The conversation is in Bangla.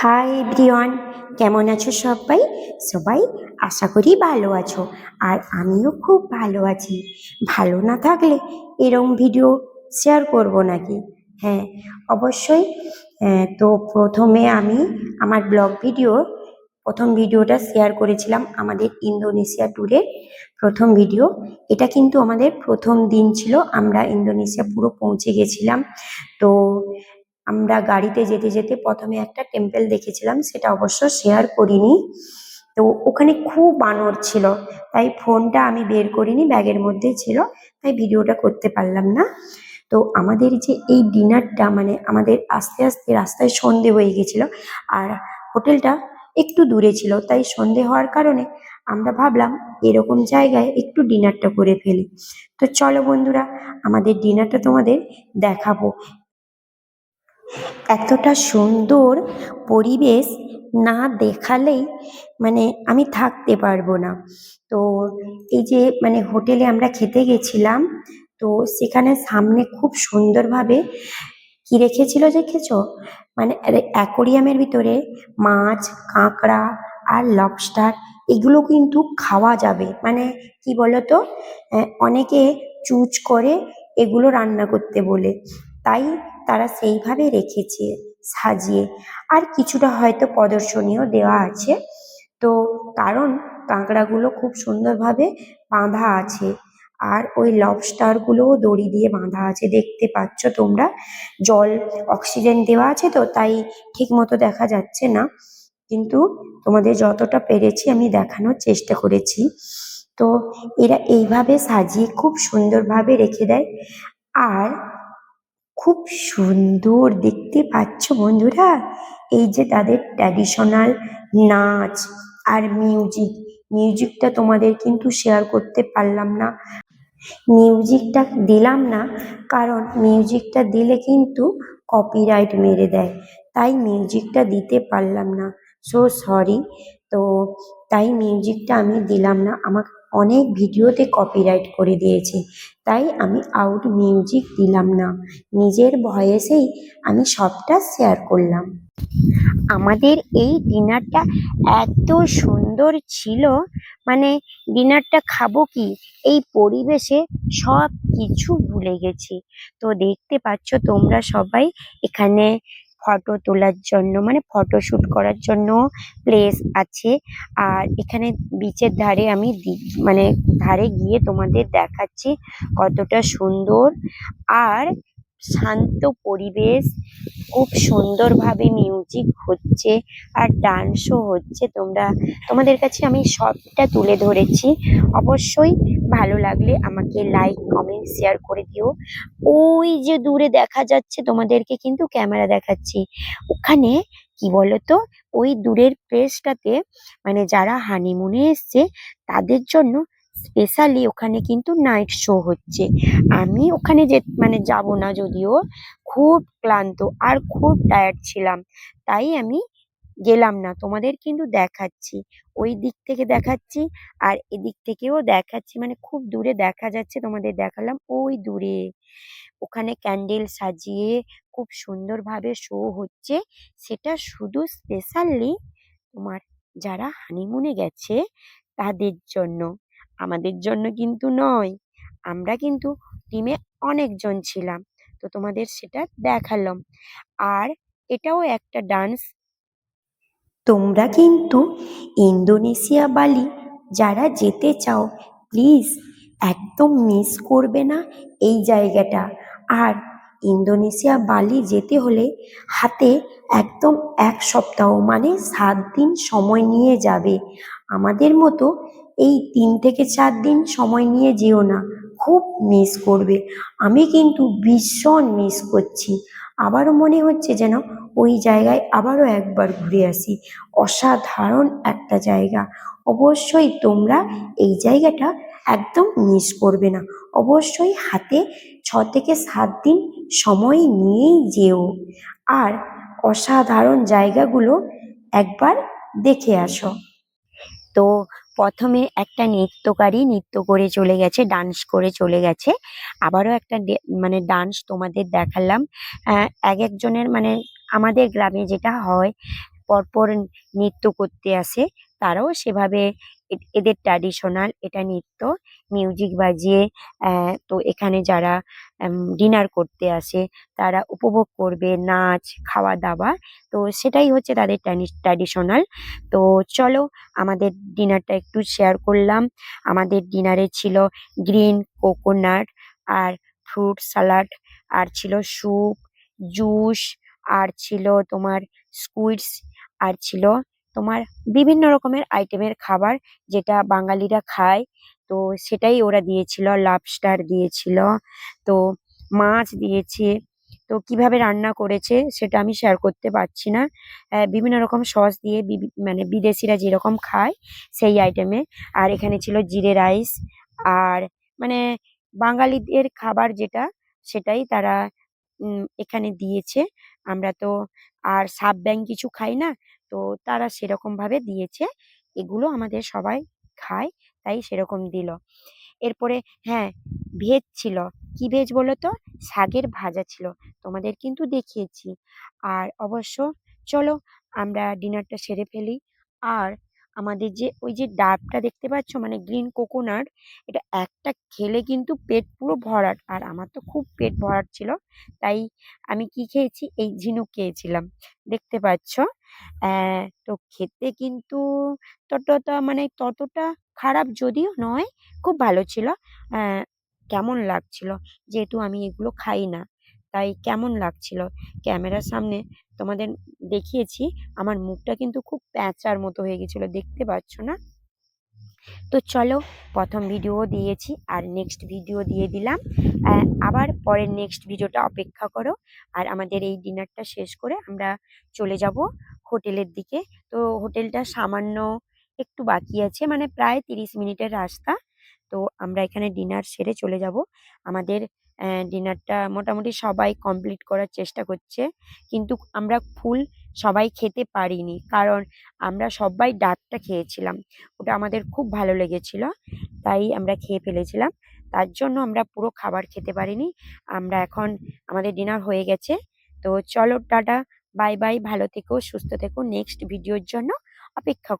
হাই এভরিওয়ান কেমন আছো সবাই? সবাই আশা করি ভালো আছো, আর আমিও খুব ভালো আছি। ভালো না থাকলে এরম ভিডিও শেয়ার করব নাকি? হ্যাঁ অবশ্যই তো প্রথমে আমি আমার ব্লগ ভিডিও প্রথম ভিডিওটা শেয়ার করেছিলাম আমাদের ইন্দোনেশিয়া ট্যুরের প্রথম ভিডিও এটা কিন্তু আমাদের প্রথম দিন ছিল, আমরা ইন্দোনেশিয়া পুরো পৌঁছে গেছিলাম। তো আমরা গাড়িতে যেতে যেতে প্রথমে একটা টেম্পেল দেখেছিলাম, সেটা অবশ্য শেয়ার করিনি। তো ওখানে খুব বানর ছিল, তাই ফোনটা আমি বের করিনি, ব্যাগের মধ্যে ছিল, তাই ভিডিওটা করতে পারলাম না। তো আমাদের যে এই ডিনারটা মানে আমাদের আস্তে আস্তে রাস্তায় সন্ধে হয়ে গেছিল, আর হোটেলটা একটু দূরে ছিল, তাই সন্ধে হওয়ার কারণে আমরা ভাবলাম এরকম জায়গায় একটু ডিনারটা করে ফেলি। তো চলো বন্ধুরা, আমাদের ডিনারটা তোমাদের দেখাবো। এতটা সুন্দর পরিবেশ না দেখালেই মানে আমি থাকতে পারব না। তো এই যে মানে হোটেলে আমরা খেতে গেছিলাম, তো সেখানে সামনে খুব সুন্দরভাবে কি রেখেছিল দেখেছ? মানে অ্যাকোরিয়ামের ভিতরে মাছ, কাঁকড়া আর লবস্টার এগুলো কিন্তু খাওয়া যাবে। মানে কি বলতো? অনেকে চুজ করে এগুলো রান্না করতে বলে। তাই তারা সেইভাবে রেখেছে, সাজিয়ে। আর কিছুটা হয়তো প্রদর্শনীয় দেওয়া আছে। তো কারণ কাঁকড়াগুলো খুব সুন্দরভাবে বাঁধা আছে। আর ওই লবস্টারগুলোও দড়ি দিয়ে বাঁধা আছে, দেখতে পাচ্ছ তোমরা। জল, অক্সিজেন দেওয়া আছে তো, তাই ঠিক মতো দেখা যাচ্ছে না। কিন্তু তোমাদের যতটা পেরেছি আমি দেখানোর চেষ্টা করেছি। তো এরা এইভাবে সাজিয়ে খুব সুন্দরভাবে রেখে দেয়। আর খুব সুন্দর দেখতে পাচ্ছ বন্ধুরা। এই যে তাদের ট্র্যাডিশনাল নাচ আর মিউজিক মিউজিকটা তোমাদের কিন্তু শেয়ার করতে পারলাম না। মিউজিকটা দিলাম না, কারণ মিউজিকটা দিলে কিন্তু কপিরাইট মেরে দেয়। তাই মিউজিকটা দিতে পারলাম না। সো সরি তো তাই মিউজিকটা আমি দিলাম না। আমার অনেক ভিডিওতে কপিরাইট করে দিয়েছে। তাই আমি আউট মিউজিক দিলাম না। নিজের ভয়েসেই আমি সবটা শেয়ার করলাম। আমাদের এই ডিনারটা এত সুন্দর ছিল। মানে ডিনারটা খাব কি? এই পরিবেশে সব কিছু ভুলে গেছি। তো দেখতে পাচ্ছ তোমরা সবাই এখানে ফটো তোলার জন্য মানে ফটো শুট করার জন্য প্লেস আছে। আর এখানে বিচের ধারে আমি মানে ধারে গিয়ে তোমাদের দেখাচ্ছি কতটা সুন্দর। আর শান্ত পরিবেশ, খুব সুন্দরভাবে মিউজিক হচ্ছে আর ডান্সও হচ্ছে। তোমরা, তোমাদের কাছে আমি সবটা তুলে ধরেছি। অবশ্যই ভালো লাগলে আমাকে লাইক কমেন্ট শেয়ার করে দিও। ওই যে দূরে দেখা যাচ্ছে তোমাদেরকে কিন্তু ক্যামেরা দেখাচ্ছি। ওখানে কি বলতো? ওই দূরের প্লেসটাতে মানে যারা হানিমুনে এসছে, তাদের জন্য স্পেশালি ওখানে কিন্তু নাইট শো হচ্ছে। আমি ওখানে যে মানে যাব না যদিও, খুব ক্লান্ত আর খুব টায়ার্ড ছিলাম। তাই আমি গেলাম না। তোমাদের কিন্তু দেখাচ্ছি। ওই দিক থেকে দেখাচ্ছি আর এদিক থেকেও দেখাচ্ছি। মানে খুব দূরে দেখা যাচ্ছে, তোমাদের দেখালাম ওই দূরে। ওখানে ক্যান্ডেল সাজিয়ে খুব সুন্দরভাবে শো হচ্ছে। সেটা শুধু স্পেশালি তোমার যারা হানিমুনে গেছে, তাদের জন্য। আমাদের জন্য কিন্তু নয়। আমরা কিন্তু টিমে অনেকজন ছিলাম। তো তোমাদের সেটা দেখালাম। আর এটাও একটা ডান্স তোমরা কিন্তু ইন্দোনেশিয়া বালি, যারা যেতে চাও প্লিজ একদম মিস করবে না এই জায়গাটা। আর ইন্দোনেশিয়া, বালি যেতে হলে হাতে একদম এক সপ্তাহ মানে সাত দিন সময় নিয়ে যাবে। আমাদের মতো এই তিন থেকে চার দিন সময় নিয়ে যেও না, খুব মিস করবে। আমি কিন্তু ভীষণ মিস করছি। আবারও মনে হচ্ছে যেন ওই জায়গায় আবারও একবার ঘুরে আসি। অসাধারণ একটা জায়গা। অবশ্যই তোমরা এই জায়গাটা একদম মিস করবে না। অবশ্যই হাতে ছ থেকে সাত দিন সময় নিয়েই যেও। আর অসাধারণ জায়গাগুলো একবার দেখে আসো। তো প্রথমে একটা নৃত্যকারী নৃত্য করে চলে গেছে, ডান্স করে চলে গেছে। আবারও একটা মানে ডান্স তোমাদের দেখালাম। এক একজনের মানে আমাদের গ্রামে যেটা হয়, পরপর নৃত্য করতে আসে, তারাও সেভাবে এদের ট্র্যাডিশনাল এটা নৃত্য মিউজিক বাজিয়ে তো এখানে যারা ডিনার করতে আসে, তারা উপভোগ করবে, নাচ খাওয়া দাওয়া তো সেটাই হচ্ছে তাদের ট্র্যাডিশনাল তো চলো, আমাদের ডিনারটা একটু শেয়ার করলাম। আমাদের ডিনারে ছিল গ্রিন কোকোনাট আর ফ্রুট সালাড আর ছিল স্যুপ জুস আর ছিল তোমার স্কুইডস আর ছিল তোমার বিভিন্ন রকমের আইটেমের খাবার যেটা বাঙালিরা খায়। তো সেটাই ওরা দিয়েছিল লাবস্টার দিয়েছিল, তো মাছ দিয়েছে। তো কীভাবে রান্না করেছে সেটা আমি শেয়ার করতে পারছি না। বিভিন্ন রকম সস দিয়ে মানে বিদেশিরা যেরকম খায় সেই আইটেমে আর এখানে ছিল জিরে রাইস আর মানে বাঙালিদের খাবার যেটা সেটাই তারা এখানে দিয়েছে। আমরা তো আর সাব ব্যাং কিছু খাই না, তো তারা সেরকমভাবে দিয়েছে। এগুলো আমাদের সবাই খায়, তাই সেরকম দিল। এরপরে হ্যাঁ ভেজ ছিল। কি ভেজ বলো তো? শাকের ভাজা ছিল। তোমাদের কিন্তু দেখিয়েছি। আর অবশ্য চলো আমরা ডিনারটা সেরে ফেলি। আর আমাদের যে ওই যে ডাবটা দেখতে পাচ্ছ? মানে গ্রিন কোকোনাট, এটা একটা খেলে কিন্তু পেট পুরো ভরাট। আর আমার তো খুব পেট ভরাট ছিল, তাই আমি কি খেয়েছি? এই ঝিনুক খেয়েছিলাম। দেখতে পাচ্ছ? তো খেতে কিন্তু ততটা মানে ততটা খারাপ যদিও নয়, খুব ভালো ছিল। কেমন লাগছিল? যেহেতু আমি এগুলো খাই না। তাই কেমন লাগছিল? ক্যামেরার সামনে তোমাদের দেখিয়েছি, আমার মুখটা কিন্তু খুব প্যাঁচার মতো হয়ে গেছিল, দেখতে পাচ্ছ না? তো চলো, প্রথম ভিডিও দিয়েছি আর নেক্সট ভিডিও দিয়ে দিলাম। আবার পরের নেক্সট ভিডিওটা অপেক্ষা করো আর আমাদের এই ডিনারটা শেষ করে আমরা চলে যাব হোটেলের দিকে। তো হোটেলটা সামান্য একটু বাকি আছে মানে প্রায় তিরিশ মিনিটের রাস্তা। তো আমরা এখানে ডিনার সেরে চলে যাব। আমাদের ডিনারটা মোটামুটি সবাই কমপ্লিট করার চেষ্টা করছে। কিন্তু আমরা ফুল সবাই খেতে পারিনি। কারণ আমরা সবাই ডাবটা খেয়েছিলাম। ওটা আমাদের খুব ভালো লেগেছিল। তাই আমরা খেয়ে ফেলেছিলাম। তার জন্য আমরা পুরো খাবার খেতে পারিনি। আমরা এখন আমাদের ডিনার হয়ে গেছে। তো চলো টাটা, বাই বাই, ভালো থেকো, সুস্থ থেকো। নেক্সট ভিডিওর জন্য অপেক্ষা